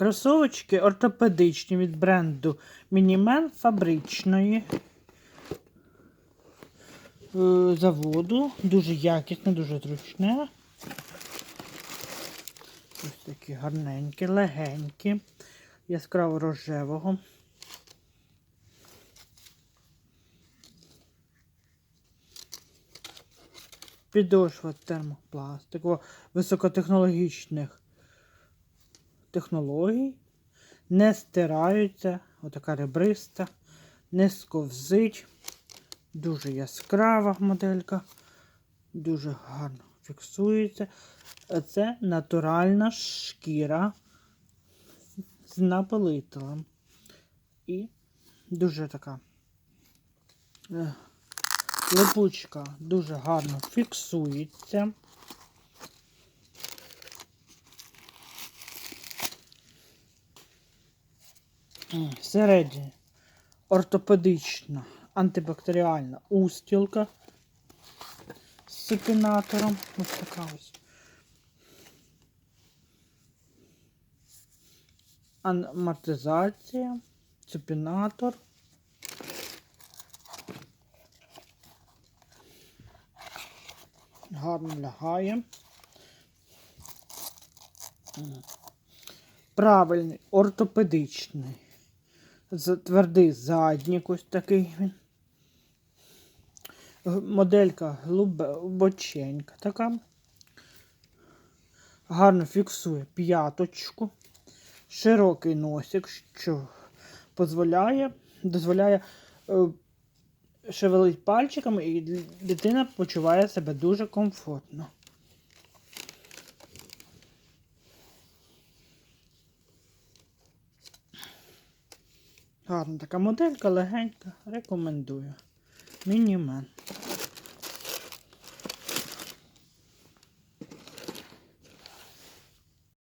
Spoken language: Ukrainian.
Кросовочки ортопедичні від бренду Мінімен фабричної е, заводу. Дуже якісне, дуже зручне. Ось такі гарненькі, легенькі, яскраво рожевого. Підошва термопластикова, високотехнологічних технологій. Не стираються, отака ребриста, не сковзить. Дуже яскрава моделька, дуже гарно фіксується. Це натуральна шкіра з напилителем. І дуже така е, липучка дуже гарно фіксується. Всередині ортопедична антибактеріальна устілка з супінатором. Ось така ось. Амортизація, супінатор. Гарно лягає. Правильний, ортопедичний. Твердий заднік ось такий він. Моделька глибоченька така. Гарно фіксує п'яточку. Широкий носик, що дозволяє, дозволяє е, шевелить пальчиками, і дитина почуває себе дуже комфортно. Гарна така моделька, легенька, рекомендую. Мінімен.